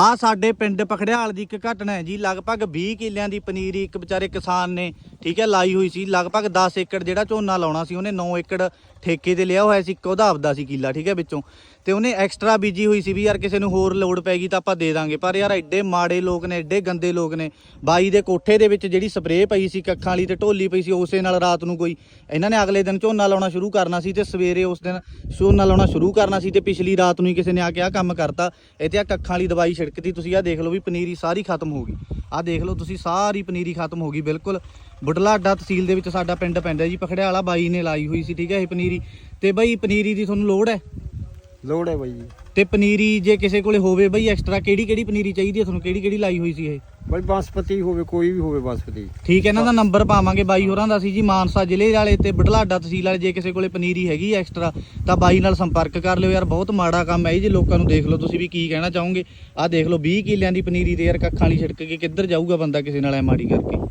ਆ ਸਾਡੇ ਪਿੰਡ ਪਖੜਿਆਲ ਦੀ ਇੱਕ ਘਟਨਾ ਹੈ ਜੀ। ਲਗਭਗ 20 ਕਿੱਲਿਆਂ ਦੀ ਪਨੀਰੀ ਇੱਕ ਵਿਚਾਰੇ ਕਿਸਾਨ ਨੇ ਠੀਕ ਹੈ, ਲਾਈ ਹੋਈ ਸੀ। ਲਗਭਗ 10 ਏਕੜ ਜਿਹੜਾ ਝੋਨਾ ਲਾਉਣਾ ਸੀ, ਉਹਨੇ 9 ਏਕੜ ਠੇਕੇ ਤੇ ਲਿਆ ਹੋਇਆ ਸੀ, ਇੱਕ ਉਹਦਾ ਆਪਦਾ ਸੀ ਕਿੱਲਾ, ਠੀਕ ਹੈ, ਵਿੱਚੋਂ। ਤੇ ਉਹਨੇ ਐਕਸਟਰਾ ਬੀਜੀ ਹੋਈ ਸੀ ਵੀ ਯਾਰ ਕਿਸੇ ਨੂੰ ਹੋਰ ਲੋੜ ਪੈ ਗਈ ਤਾਂ ਆਪਾਂ ਦੇ ਦਾਂਗੇ। ਪਰ ਯਾਰ ਐਡੇ ਮਾੜੇ ਲੋਕ ਨੇ, ਐਡੇ ਗੰਦੇ ਲੋਕ ਨੇ। ਬਾਈ ਦੇ ਕੋਠੇ ਦੇ ਵਿੱਚ ਜਿਹੜੀ ਸਪਰੇਅ ਪਈ ਸੀ, ਕੱਖਾਂ ਵਾਲੀ ਤੇ ਢੋਲੀ ਪਈ ਸੀ, ਉਸੇ ਨਾਲ ਰਾਤ ਨੂੰ ਕੋਈ ਇਹਨਾਂ ਨੇ ਅਗਲੇ ਦਿਨ ਝੋਨਾ ਲਾਉਣਾ ਸ਼ੁਰੂ ਕਰਨਾ ਸੀ ਤੇ ਸਵੇਰੇ ਉਸ ਦਿਨ ਝੋਨਾ ਲਾਉਣਾ ਸ਼ੁਰੂ ਕਰਨਾ ਸੀ ਤੇ ਪਿਛਲੀ ਰਾਤ ਨੂੰ ਹੀ ਕਿਸੇ ਨੇ ਆ ਕੇ ਆ ਕੰਮ ਕਰਤਾ। ਇਹ ਤੇ ਆ ਕੱਖਾਂ ਵਾਲੀ ਦਵਾਈ ਛਿੜਕਤੀ, ਤੁਸੀਂ ਆ ਦੇਖ ਲਓ ਵੀ ਪਨੀਰੀ ਸਾਰੀ ਖਤਮ ਹੋ ਗਈ। ਆ ਦੇਖ ਲਓ, ਤੁਸੀਂ ਸਾਰੀ ਪਨੀਰੀ ਖਤਮ ਹੋ ਗਈ, ਬਿਲਕੁਲ। ਬੁੱਢਲਾ ਅੱਡਾ ਤਹਿਸੀਲ ਦੇ ਵਿੱਚ ਸਾਡਾ ਪਿੰਡ ਪੈਂਦਾ ਜੀ ਪਖੜਿਆਲਾ ਬਾਈ ਨੇ ਲਾਈ ਹੋਈ ਸੀ ਠੀਕ ਹੈ ਇਹ ਪਨੀਰੀ। ਤੇ ਬਈ ਪਨੀਰੀ ਦੀ ਤੁਹਾਨੂੰ ਲੋੜ ਹੈ? ਲੋੜ ਹੈ ਬਾਈ ਜੀ। ਤੇ ਪਨੀਰੀ ਜੇ ਕਿਸੇ ਕੋਲੇ ਹੋਵੇ ਬਈ ਐਕਸਟਰਾ ਕਿਹੜੀ ਕਿਹੜੀ ਪਨੀਰੀ ਚਾਹੀਦੀ ਹੈ ਤੁਹਾਨੂੰ? ਕਿਹੜੀ ਕਿਹੜੀ ਲਾਈ ਹੋਈ ਸੀ ਇਹ? ਬਾਈ ਬਾਸਪਤੀ ਹੋਵੇ ਕੋਈ ਵੀ ਹੋਵੇ ਬਾਸਪਤੀ ਠੀਕ ਹੈ ਇਹਨਾਂ ਦਾ ਨੰਬਰ ਪਾਵਾਂਗੇ ਬਾਈ ਹੋਰਾਂ ਦਾ ਸੀ ਜੀ ਮਾਨਸਾ ਜ਼ਿਲ੍ਹੇ ਵਾਲੇ ਤੇ ਬਡਲਾਡਾ ਤਹਿਸੀਲ ਵਾਲੇ ਜੇ ਕਿਸੇ ਕੋਲੇ ਪਨੀਰੀ ਹੈਗੀ ਐਕਸਟਰਾ ਤਾਂ ਬਾਈ ਨਾਲ ਸੰਪਰਕ ਕਰ ਲਿਓ ਯਾਰ ਬਹੁਤ ਮਾੜਾ ਕੰਮ ਹੈ ਜੇ ਲੋਕਾਂ ਨੂੰ ਦੇਖ ਲਓ ਤੁਸੀਂ ਵੀ ਕੀ ਕਹਿਣਾ ਚਾਹੋਗੇ। ਆਹ ਦੇਖ ਲਓ 20 ਕਿੱਲਿਆਂ ਦੀ ਪਨੀਰੀ ਤੇ ਯਾਰ ਕੱਖਾਂ ਵਾਲੀ ਛਿੜਕ ਕੇ ਕਿੱਧਰ ਜਾਊਗਾ ਬੰਦਾ ਕਿਸੇ ਨਾਲ ਐ ਮਾੜੀ ਕਰਕੇ?